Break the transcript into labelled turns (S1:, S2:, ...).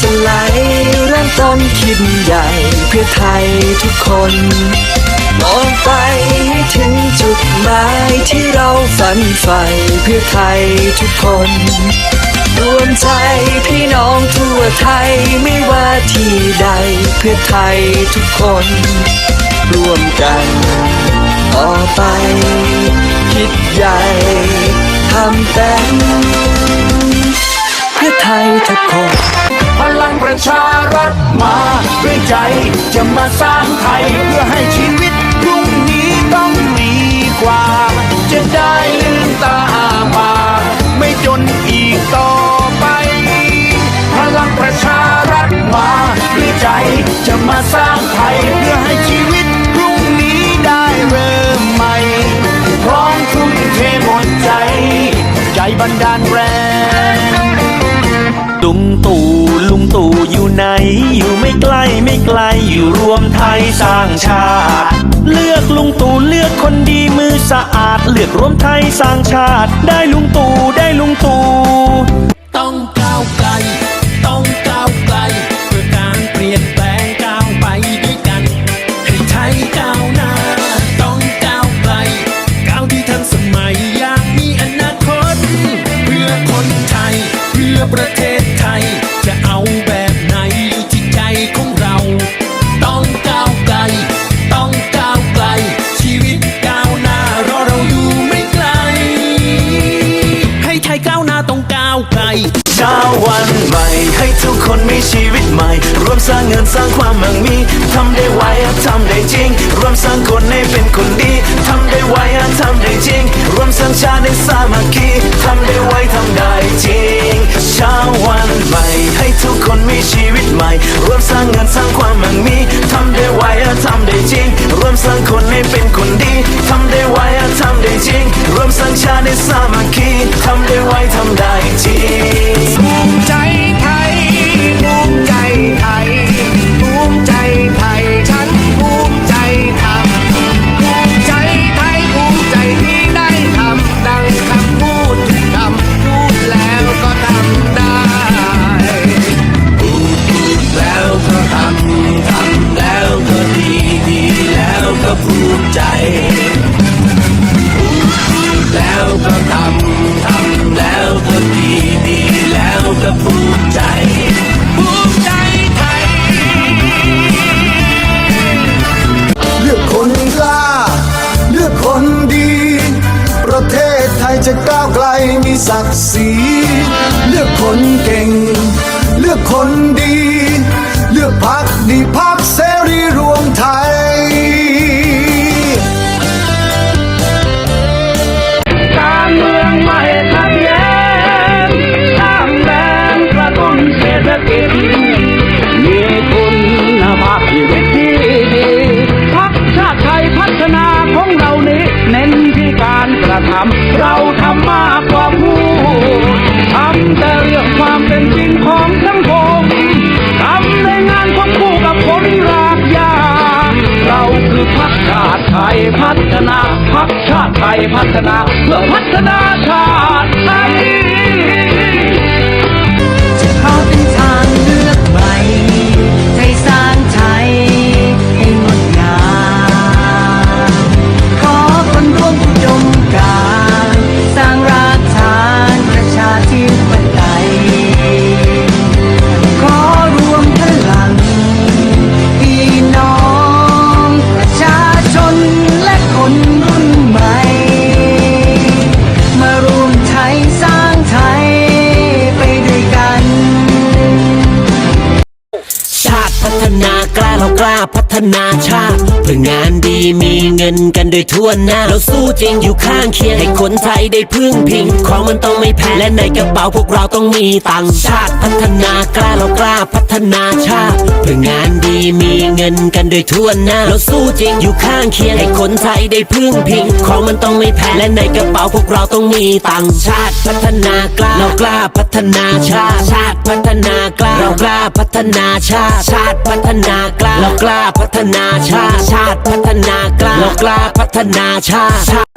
S1: สลายเริ่มต้นคิดใหญ่เพื่อไทยทุกคน มองไปให้ถึงจุดหมายที่เราฝันใฝ่เพื่อไทยทุกคนรวมใจพี่น้องทั่วไทยไม่ว่าที่ใดเพื่อไทยทุกคน ร่วมกันต่อไป คิดใหญ่ทำเต็มเพื่อไทยทุกคน
S2: พลังประชารัฐมาด้วยใจ จะมาสร้างไทยเพื่อให้ชีวิตพรุ่งนี้ต้องดีกว่า จะได้ลืมตาอ้าปาไม่จนอีกต่อไป พลังประชารัฐมาด้วยใจ จะมาสร้างไทยเพื่อให้ชีวิตพรุ่งนี้ได้เริ่มใหม่พร้อมทุ่มเทหมดใจ ใจบันดาลแรง
S3: ลุงตู่ ลุงตู่อยู่ไหน อยู่ไม่ไกลไม่ไกลอยู่รวมไทยสร้างชาติ เลือกลุงตู่เลือกคนดีมือสะอาด เลือกรวมไทยสร้างชาติ ได้ลุงตู่ได้ลุงตู่
S2: ต้อง ไกลเช้าวันให
S3: ม่ ให้ทุกคนมีชีวิตใหม่ รวมสร้างเงินสร้างความมั่งมีทำได้ไวอะทำได้จริง รวมสร้างคนให้เป็นคนดีทำได้ไวอะทำได้จริง รวมสร้างชาติให้สามัคคีทำได้ไวทำได้จริงเช้าวันใหม่ ให้ทุกคนมีชีวิตใหม่ รวมสร้างเงินสร้างความมั่งมีทำได้ไวอะทำได้จริง รวมสร้างคนให้เป็นคนดีทำได้ไวอะทำได้จริง รวมสร้างชาติให้สามัคคี ทำได้ไวทำได้จ
S4: ศักดิ์ศรีเลือกคนเก่ง เลือกคนดี เลือกพักดีพักเสรีรวมไทย
S2: การเมืองไม่ขัดแย้งสร้างแรงกระตุ้นเศรษฐกิจมีคุณภาพชีวิตที่ดีพักชาติไทยพัฒนาของเรานี้ เน้นที่การกระทำเรา ไทยพัฒนาพักชาติไทยพัฒนา เพื่อพัฒนาชาติไทย
S5: ฒนาชาติเพื่องานดีมีเงินกันโดยทั่วหน้า เราสู้จริงอยู่ข้างเคียง ให้คนไทยได้พึ่งพิง ของมันต้องไม่แพงและในกระเป๋าพวกเราต้องมีตังค์ชาติ พัฒนากล้าเรากล้าพัฒนาชาติเพื่องานดีมีเงินกันโดยทั่วหน้า เราสู้จริงอยู่ข้างเคียง ให้คนไทยได้พึ่งพิง ของมันต้องไม่แพงและในกระเป๋าพวกเราต้องมีตังค์ชาติ พัฒนากล้าเรากล้าพัฒนาชาติชาติพัฒนากล้าเรากล้าพัฒนาชาติชาติพัฒนากล้าเรากล้าฒนาชาติชาติพัฒนากล้าเรากล้าพัฒนาชาติ